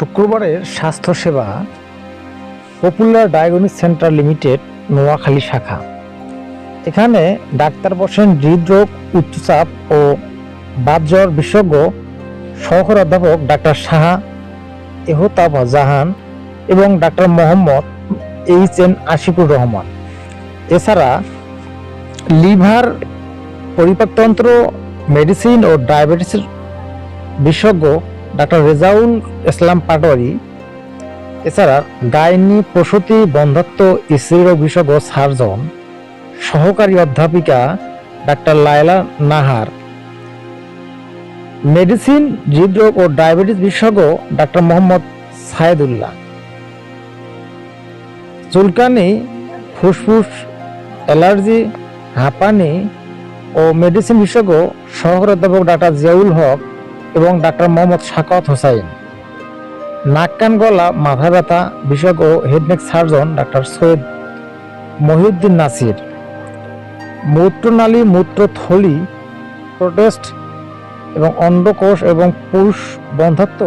শুক্রবারের স্বাস্থ্যসেবা popular diagnostic centre limited, Noakhali শাখা। এখানে ডাক্তার বসেন হৃদরোগ, উচ্চচাপ ও বাতজ্বর বিশেষজ্ঞ, সহকারী অধ্যাপক ডাক্তার শাহা এহতাব জাহান এবং doctor Mohammad H N Ashikur Rahman. এছাড়া লিভার পরিপাকতন্ত্র, মেডিসিন ও ডায়াবেটিসের বিশেষজ্ঞ ডাক্তার রেজাউল ইসলাম পাটোয়ারি, এছাড়া গাইনি প্রসূতি বন্ধাত্ম স্ত্রীরোগ বিশেষজ্ঞ সার্জন, সহকারী অধ্যাপিকা ডাক্তার লায়লা নাহার, মেডিসিন, হৃদরোগ ও ডায়াবেটিস বিশেষজ্ঞ ডাক্তার মোহাম্মদ সায়েদুল্লাহ। চুলকানি, ফুসফুস, অ্যালার্জি, হাঁপানি ও মেডিসিন বিশেষজ্ঞ সহকারী অধ্যাপক ডাক্তার জিয়াউল হক এবং ডাক্তার মোহাম্মদ শাকাত হোসাইন। নাক কান গলা মাথা ব্যথা বিশেষজ্ঞ head neck surgeon doctor Syed Mohiuddin Nasir. মূত্রনালী, মূত্রথলি, প্রোটেস্ট এবং অন্ডকোষ এবং পুরুষ বন্ধাত্ম,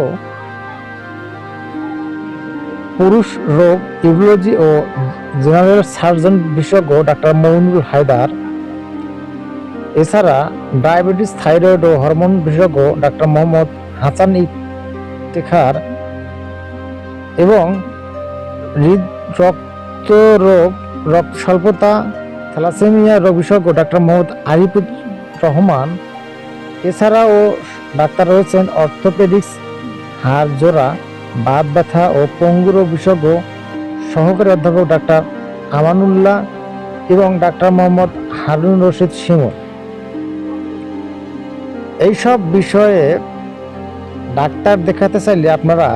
পুরুষ রোগ, ইউরোলজি ও জেনারেল সার্জন বিশেষজ্ঞ ডাক্তার মইনুল হায়দার এছাড়া ডায়াবেটিস, থাইরয়েড ও হরমোন বিশেষজ্ঞ ডাক্তার মোহাম্মদ হাসান ইফতেখার এবং হৃদ রক্ত রোগ রক্ত স্বল্পতা থ্যালাসেমিয়া রোগ বিশেষজ্ঞ ডাক্তার মোহাম্মদ আরিফুর রহমান। এছাড়াও ডাক্তার রয়েছেন অর্থোপেডিক্স হাড় জোড়া বাত ব্যথা ও পঙ্গু রোগ বিশেষজ্ঞ সহকারী অধ্যাপক ডাক্তার আমানুল্লাহ এবং ডাক্তার মোহাম্মদ হারুন রশিদ শিমুল। এইসব বিষয়ে ডাক্তার দেখাতে চাইলে আপনারা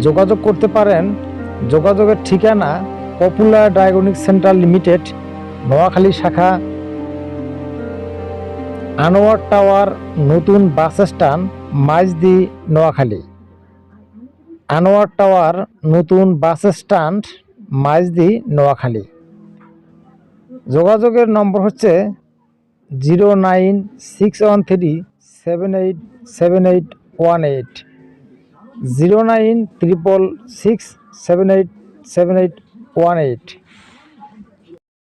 যোগাযোগ করতে পারেন। যোগাযোগের ঠিকানা popular diagnostic centre limited, Noakhali শাখা, আনোয়ার টাওয়ার, নতুন bus stand, Maijdi, Noakhali. Anwar tower, নতুন বাস স্ট্যান্ড, মাইজদি, নোয়াখালী। যোগাযোগের নম্বর হচ্ছে zero nine six one three seven eight seven eight one eight zero nine triple six seven eight seven eight one eight